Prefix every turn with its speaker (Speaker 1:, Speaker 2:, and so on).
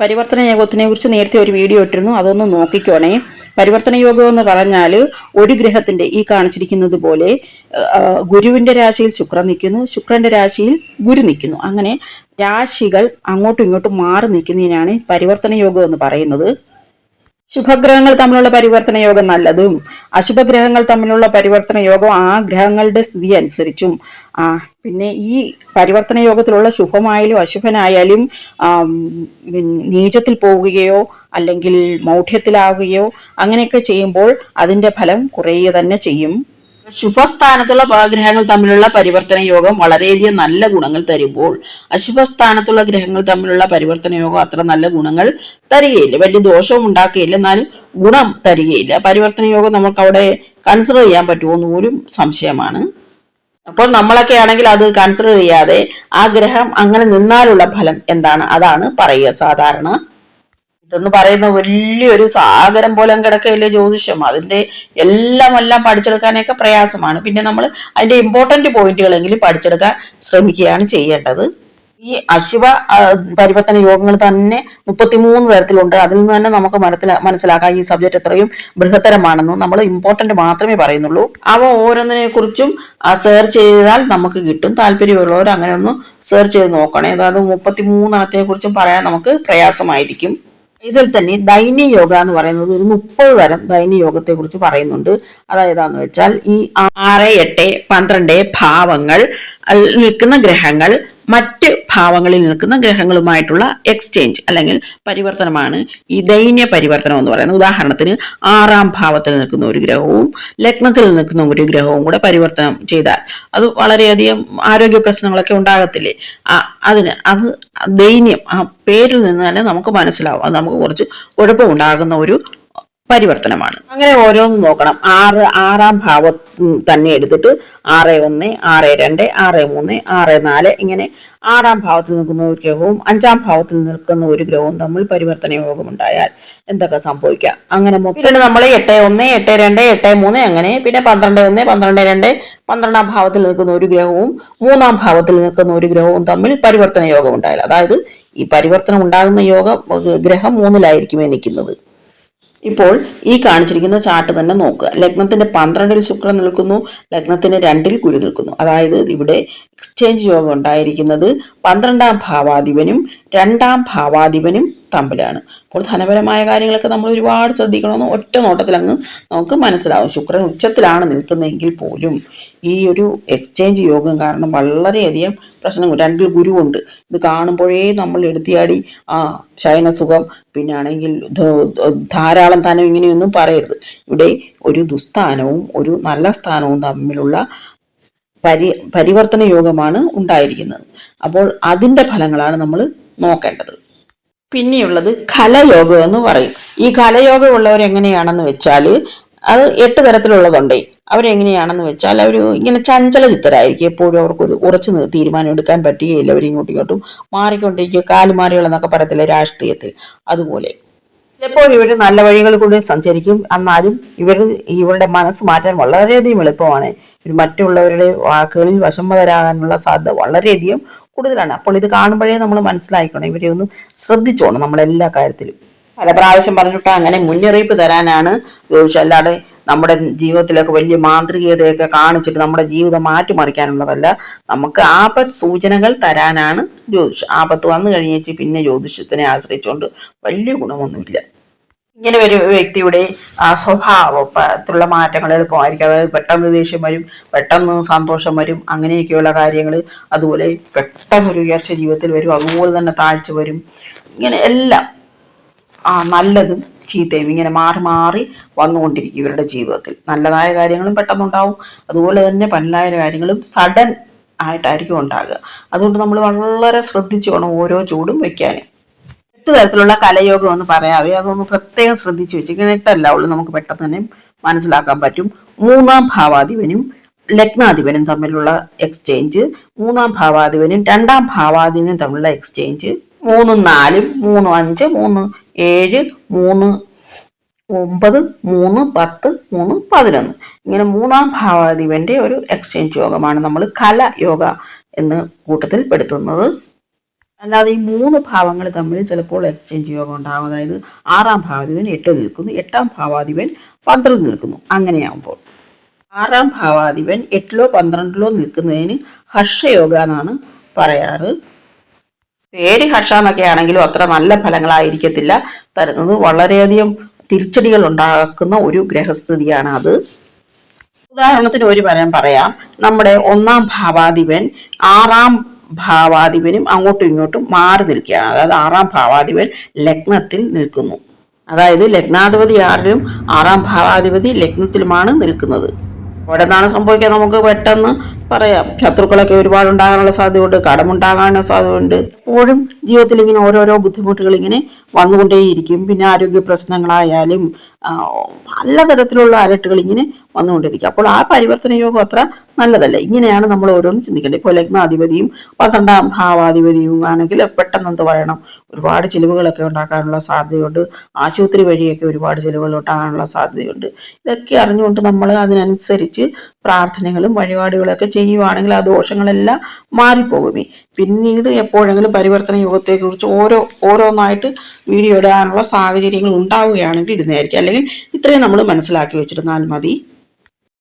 Speaker 1: പരിവർത്തന യോഗത്തിനെ കുറിച്ച് നേരത്തെ ഒരു വീഡിയോ ഇട്ടിരുന്നു അതൊന്ന് നോക്കിക്കോണേ. പരിവർത്തന യോഗം എന്ന് പറഞ്ഞാൽ ഒരു ഗ്രഹത്തിന്റെ ഈ കാണിച്ചിരിക്കുന്നത് പോലെ ഗുരുവിന്റെ രാശിയിൽ ശുക്രൻ നിൽക്കുന്നു ശുക്രന്റെ രാശിയിൽ ഗുരു നിൽക്കുന്നു. അങ്ങനെ രാശികൾ അങ്ങോട്ടും ഇങ്ങോട്ടും മാറി നിൽക്കുന്നതിനാണ് പരിവർത്തന യോഗം എന്ന് പറയുന്നത്. ശുഭഗ്രഹങ്ങൾ തമ്മിലുള്ള പരിവർത്തന യോഗം നല്ലതും. അശുഭഗ്രഹങ്ങൾ തമ്മിലുള്ള പരിവർത്തന യോഗം ആ ഗ്രഹങ്ങളുടെ സ്ഥിതി അനുസരിച്ചും ആ പിന്നെ ഈ പരിവർത്തന യോഗത്തിലുള്ള ശുഭമായാലും അശുഭനായാലും നീചത്തിൽ പോവുകയോ അല്ലെങ്കിൽ മൗഢ്യത്തിലാവുകയോ അങ്ങനെയൊക്കെ ചെയ്യുമ്പോൾ അതിന്റെ ഫലം കുറയുക തന്നെ ചെയ്യും. ശുഭസ്ഥാനത്തുള്ള ഉപഗ്രഹങ്ങൾ തമ്മിലുള്ള പരിവർത്തന യോഗം വളരെയധികം നല്ല ഗുണങ്ങൾ തരുമ്പോൾ അശുഭസ്ഥാനത്തുള്ള ഗ്രഹങ്ങൾ തമ്മിലുള്ള പരിവർത്തന യോഗം അത്ര നല്ല ഗുണങ്ങൾ തരികയില്ല. വലിയ ദോഷവും ഉണ്ടാക്കുകയില്ല. എന്നാലും ഗുണം തരികയില്ല. പരിവർത്തന യോഗം നമുക്ക് അവിടെ കൺസിഡർ ചെയ്യാൻ പറ്റുമോ എന്ന് പോലും സംശയമാണ്. അപ്പോൾ നമ്മളൊക്കെ ആണെങ്കിൽ അത് കൺസിഡർ ചെയ്യാതെ ആ ഗ്രഹം അങ്ങനെ നിന്നാലുള്ള ഫലം എന്താണ്? അതാണ് പറയുക സാധാരണ ഇതെന്ന് പറയുന്ന വലിയൊരു സാഗരം പോലെ കിടക്കയില്ലേ ജ്യോതിഷം. അതിന്റെ എല്ലാം എല്ലാം പഠിച്ചെടുക്കാനൊക്കെ പ്രയാസമാണ്. പിന്നെ നമ്മൾ അതിന്റെ ഇമ്പോർട്ടന്റ് പോയിന്റുകളെങ്കിലും പഠിച്ചെടുക്കാൻ ശ്രമിക്കുകയാണ് ചെയ്യേണ്ടത്. ഈ അശുഭ പരിവർത്തന യോഗങ്ങൾ തന്നെ മുപ്പത്തിമൂന്ന് തരത്തിലുണ്ട്. അതിൽ നിന്ന് തന്നെ നമുക്ക് മനസ്സിലാ മനസ്സിലാക്കാം ഈ സബ്ജക്റ്റ് എത്രയും ബൃഹത്തരമാണെന്ന് നമ്മൾ ഇമ്പോർട്ടന്റ് മാത്രമേ പറയുന്നുള്ളൂ. അവ ഓരോന്നിനെ കുറിച്ചും സെർച്ച് ചെയ്താൽ നമുക്ക് കിട്ടും. താല്പര്യമുള്ളവർ അങ്ങനെ ഒന്ന് സെർച്ച് ചെയ്ത് നോക്കണേ. അതായത് മുപ്പത്തിമൂന്നെണ്ണത്തെ കുറിച്ചും പറയാൻ നമുക്ക് പ്രയാസമായിരിക്കും. ഇതിൽ തന്നെ ദൈന്യ യോഗ എന്ന് പറയുന്നത് ഒരു മുപ്പത് തരം ദൈന്യ യോഗത്തെ കുറിച്ച് പറയുന്നുണ്ട് അതായതാന്ന് വെച്ചാൽ ഈ ആറ് എട്ട് പന്ത്രണ്ട് ഭാവങ്ങൾ നിൽക്കുന്ന ഗ്രഹങ്ങൾ മറ്റ് ഭാവങ്ങളിൽ നിൽക്കുന്ന ഗ്രഹങ്ങളുമായിട്ടുള്ള എക്സ്ചേഞ്ച് അല്ലെങ്കിൽ പരിവർത്തനമാണ് ഈ ദൈന്യ പരിവർത്തനം എന്ന് പറയുന്നത്. ഉദാഹരണത്തിന് ആറാം ഭാവത്തിൽ നിൽക്കുന്ന ഒരു ഗ്രഹവും ലഗ്നത്തിൽ നിൽക്കുന്ന ഒരു ഗ്രഹവും കൂടെ പരിവർത്തനം ചെയ്താൽ അത് വളരെയധികം ആരോഗ്യ പ്രശ്നങ്ങളൊക്കെ ഉണ്ടാകത്തില്ലേ? അതിന് അത് ദൈന്യം ആ പേരിൽ നിന്ന് തന്നെ നമുക്ക് മനസ്സിലാവും. അത് നമുക്ക് കുറച്ച് കുഴപ്പമുണ്ടാകുന്ന ഒരു പരിവർത്തനമാണ്. അങ്ങനെ ഓരോന്നും നോക്കണം. ആറ് ആറാം ഭാവം തന്നെ എടുത്തിട്ട് ആറ് ഒന്ന് ആറ് രണ്ട് ആറ് മൂന്ന് ആറ് നാല് ഇങ്ങനെ ആറാം ഭാവത്തിൽ നിൽക്കുന്ന ഒരു ഗ്രഹവും അഞ്ചാം ഭാവത്തിൽ നിൽക്കുന്ന ഒരു ഗ്രഹവും തമ്മിൽ പരിവർത്തന യോഗം ഉണ്ടായാൽ എന്തൊക്കെ സംഭവിക്കാം? അങ്ങനെ മൊത്തം നമ്മൾ എട്ട് ഒന്ന് എട്ട് രണ്ട് എട്ട് മൂന്ന് അങ്ങനെ പിന്നെ പന്ത്രണ്ട് ഒന്ന് പന്ത്രണ്ട് രണ്ട് പന്ത്രണ്ടാം ഭാവത്തിൽ നിൽക്കുന്ന ഒരു ഗ്രഹവും മൂന്നാം ഭാവത്തിൽ നിൽക്കുന്ന ഒരു ഗ്രഹവും തമ്മിൽ പരിവർത്തന യോഗം ഉണ്ടായാൽ അതായത് ഈ പരിവർത്തനം ഉണ്ടാകുന്ന യോഗം ഗ്രഹം മൂന്നിലായിരിക്കുമേ നിൽക്കുന്നത്. ഇപ്പോൾ ഈ കാണിച്ചിരിക്കുന്ന ചാർട്ട് തന്നെ നോക്കുക. ലഗ്നത്തിന്റെ പന്ത്രണ്ടിൽ ശുക്രൻ നിൽക്കുന്നു ലഗ്നത്തിന് രണ്ടിൽ ഗുരു നിൽക്കുന്നു. അതായത് ഇവിടെ എക്സ്ചേഞ്ച് യോഗം ഉണ്ടായിരിക്കുന്നത് പന്ത്രണ്ടാം ഭാവാധിപനും രണ്ടാം ഭാവാധിപനും തമ്മിലാണ്. അപ്പോൾ ധനപരമായ കാര്യങ്ങളൊക്കെ നമ്മൾ ഒരുപാട് ശ്രദ്ധിക്കണമെന്ന് ഒറ്റ നോട്ടത്തിൽ അങ്ങ് നമുക്ക് മനസ്സിലാവും. ശുക്രൻ ഉച്ചത്തിലാണ് നിൽക്കുന്നതെങ്കിൽ പോലും ഈ ഒരു എക്സ്ചേഞ്ച് യോഗം കാരണം വളരെയധികം പ്രശ്നങ്ങൾ. രണ്ടിൽ ഗുരുവുണ്ട്. ഇത് കാണുമ്പോഴേ നമ്മൾ എടുത്തിയാടി ആ ശയനസുഖം പിന്നെ ആണെങ്കിൽ ധാരാളം ധനം ഇങ്ങനെയൊന്നും പറയരുത്. ഇവിടെ ഒരു ദുസ്ഥാനവും ഒരു നല്ല സ്ഥാനവും തമ്മിലുള്ള പരി പരിവർത്തന യോഗമാണ് ഉണ്ടായിരിക്കുന്നത്. അപ്പോൾ അതിന്റെ ഫലങ്ങളാണ് നമ്മൾ നോക്കേണ്ടത്. പിന്നെയുള്ളത് ഖലയോഗം എന്ന് പറയും. ഈ ഖലയോഗം ഉള്ളവർ എങ്ങനെയാണെന്ന് വെച്ചാൽ അത് എട്ട് തരത്തിലുള്ളതുണ്ടേ. അവരെങ്ങനെയാണെന്ന് വെച്ചാൽ അവർ ഇങ്ങനെ ചഞ്ചല ചിത്തരായിരിക്കും എപ്പോഴും അവർക്കൊരു ഉറച്ചു തീരുമാനം എടുക്കാൻ പറ്റുകയില്ല. അവരിങ്ങോട്ടും ഇങ്ങോട്ടും മാറിക്കൊണ്ടിരിക്കുക കാലുമാറികളെന്നൊക്കെ പറയത്തില്ല രാഷ്ട്രീയത്തിൽ. അതുപോലെ. ചിലപ്പോൾ ഇവർ നല്ല വഴികളിൽ കൂടി സഞ്ചരിക്കും. എന്നാലും ഇവർ ഇവരുടെ മനസ്സ് മാറ്റാൻ വളരെയധികം എളുപ്പമാണ്. മറ്റുള്ളവരുടെ വാക്കുകളിൽ വശംവതരാകാനുള്ള സാധ്യത വളരെയധികം കൂടുതലാണ്. അപ്പോൾ ഇത് കാണുമ്പോഴേ നമ്മൾ മനസ്സിലാക്കണം ഇവരെ ഒന്ന് ശ്രദ്ധിച്ചോണം നമ്മളെല്ലാ കാര്യത്തിലും. പല പ്രാവശ്യം പറഞ്ഞിട്ട് അങ്ങനെ മുന്നറിയിപ്പ് തരാനാണ് ജ്യോതിഷം അല്ലാതെ നമ്മുടെ ജീവിതത്തിലൊക്കെ വലിയ മാന്ത്രികതയൊക്കെ കാണിച്ചിട്ട് നമ്മുടെ ജീവിതം മാറ്റിമറിക്കാനുള്ളതല്ല. നമുക്ക് ആപത്ത് സൂചനകൾ തരാനാണ് ജ്യോതിഷം ആപത്ത് വന്നു കഴിഞ്ഞേച്ച് പിന്നെ ജ്യോതിഷത്തിനെ ആശ്രയിച്ചുകൊണ്ട് വലിയ ഗുണമൊന്നുമില്ല. ഇങ്ങനെ ഒരു വ്യക്തിയുടെ ആ സ്വഭാവത്തിലുള്ള മാറ്റങ്ങൾ എളുപ്പമായിരിക്കും. അതായത് പെട്ടെന്ന് ദേഷ്യം വരും പെട്ടെന്ന് സന്തോഷം വരും അങ്ങനെയൊക്കെയുള്ള കാര്യങ്ങൾ അതുപോലെ പെട്ടെന്ന് ഒരു ഉയർച്ച ജീവിതത്തിൽ വരും അതുപോലെ തന്നെ താഴ്ച വരും. ഇങ്ങനെ എല്ലാം ആ നല്ലതും ചീത്തയും ഇങ്ങനെ മാറി മാറി വന്നുകൊണ്ടിരിക്കും ഇവരുടെ ജീവിതത്തിൽ. നല്ലതായ കാര്യങ്ങളും പെട്ടെന്നുണ്ടാവും. അതുപോലെ തന്നെ പല്ലായ കാര്യങ്ങളും സഡൻ ആയിട്ടായിരിക്കും ഉണ്ടാകുക. അതുകൊണ്ട് നമ്മൾ വളരെ ശ്രദ്ധിച്ചു വേണം ഓരോ ചൂടും വെക്കാൻ എട്ട് തരത്തിലുള്ള കലയോഗം എന്ന് പറയാവേ അതൊന്ന് പ്രത്യേകം ശ്രദ്ധിച്ചു വെച്ച് എട്ടല്ല ഉള്ളു നമുക്ക് പെട്ടെന്ന് തന്നെ മനസ്സിലാക്കാൻ പറ്റും. മൂന്നാം ഭാവാധിപനും ലഗ്നാധിപനും തമ്മിലുള്ള എക്സ്ചേഞ്ച് മൂന്നാം ഭാവാധിപനും രണ്ടാം ഭാവാധിപനും തമ്മിലുള്ള എക്സ്ചേഞ്ച് മൂന്നും നാലും മൂന്നും അഞ്ച് മൂന്ന് ഏഴ് മൂന്ന് ഒമ്പത് മൂന്ന് പത്ത് മൂന്ന് പതിനൊന്ന്. ഇങ്ങനെ മൂന്നാം ഭാവാധിപന്റെ ഒരു എക്സ്ചേഞ്ച് യോഗമാണ് നമ്മൾ കല യോഗ എന്ന് കൂട്ടത്തിൽ പെടുത്തുന്നത് അല്ലാതെ ഈ മൂന്ന് ഭാവങ്ങൾ തമ്മിൽ ചിലപ്പോൾ എക്സ്ചേഞ്ച് യോഗം ഉണ്ടാകും അതായത് ആറാം ഭാവാധിപൻ എട്ട് നിൽക്കുന്നു എട്ടാം ഭാവാധിപൻ പന്ത്രണ്ട് നിൽക്കുന്നു. അങ്ങനെയാകുമ്പോൾ ആറാം ഭാവാധിപൻ എട്ടിലോ പന്ത്രണ്ടിലോ നിൽക്കുന്നതിന് ഹർഷയോഗ എന്നാണ് പറയാറ്. പേര് ഹർഷ എന്നൊക്കെ ആണെങ്കിലും അത്ര നല്ല ഫലങ്ങളായിരിക്കത്തില്ല. തരുന്നത് വളരെയധികം തിരിച്ചടികൾ ഉണ്ടാക്കുന്ന ഒരു ഗ്രഹസ്ഥിതിയാണ് അത്. ഉദാഹരണത്തിന് ഒരു പരം പറയാം. നമ്മുടെ ഒന്നാം ഭാവാധിപൻ ആറാം ഭാവാധിപനും അങ്ങോട്ടും ഇങ്ങോട്ടും മാറി നിൽക്കുകയാണ്. അതായത് ആറാം ഭാവാധിപൻ ലഗ്നത്തിൽ നിൽക്കുന്നു. അതായത് ലഗ്നാധിപതി ആറിലും ആറാം ഭാവാധിപതി ലഗ്നത്തിലുമാണ് നിൽക്കുന്നത്. അവിടെ നിന്നാണ് സംഭവിക്കുക നമുക്ക് പെട്ടെന്ന് പറയാം. ശത്രുക്കളൊക്കെ ഒരുപാട് ഉണ്ടാകാനുള്ള സാധ്യതയുണ്ട്. കടമുണ്ടാകാനുള്ള സാധ്യതയുണ്ട്. എപ്പോഴും ജീവിതത്തിൽ ഇങ്ങനെ ഓരോരോ ബുദ്ധിമുട്ടുകൾ ഇങ്ങനെ വന്നുകൊണ്ടേയിരിക്കും. പിന്നെ ആരോഗ്യ പ്രശ്നങ്ങളായാലും പല തരത്തിലുള്ള അലട്ടുകൾ ഇങ്ങനെ വന്നുകൊണ്ടിരിക്കും അപ്പോൾ ആ പരിവർത്തന യോഗം അത്ര നല്ലതല്ല. ഇങ്ങനെയാണ് നമ്മൾ ഓരോന്ന് ചിന്തിക്കേണ്ടത്. ഇപ്പോൾ ലഗ്നാധിപതിയും പന്ത്രണ്ടാം ഭാവാധിപതിയും ആണെങ്കിൽ പെട്ടെന്ന് എന്ത് പറയണം? ഒരുപാട് ചിലവുകളൊക്കെ ഉണ്ടാക്കാനുള്ള സാധ്യതയുണ്ട്. ആശുപത്രി വഴിയൊക്കെ ഒരുപാട് ചിലവുകൾ ഉണ്ടാകാനുള്ള സാധ്യതയുണ്ട്. ഇതൊക്കെ അറിഞ്ഞുകൊണ്ട് നമ്മൾ അതിനനുസരിച്ച് പ്രാർത്ഥനകളും വഴിപാടുകളൊക്കെ ചെയ്യുവാണെങ്കിൽ ആ ദോഷങ്ങളെല്ലാം മാറിപ്പോകുമേ. പിന്നീട് എപ്പോഴെങ്കിലും പരിവർത്തന യോഗത്തെക്കുറിച്ച് ഓരോ ഓരോന്നായിട്ട് വീഡിയോ ഇടാനുള്ള സാഹചര്യങ്ങൾ ഉണ്ടാവുകയാണെങ്കിൽ ഇടുന്നതായിരിക്കും അല്ലെങ്കിൽ ഇത്രയും നമ്മൾ മനസ്സിലാക്കി വെച്ചിരുന്നാൽ മതി.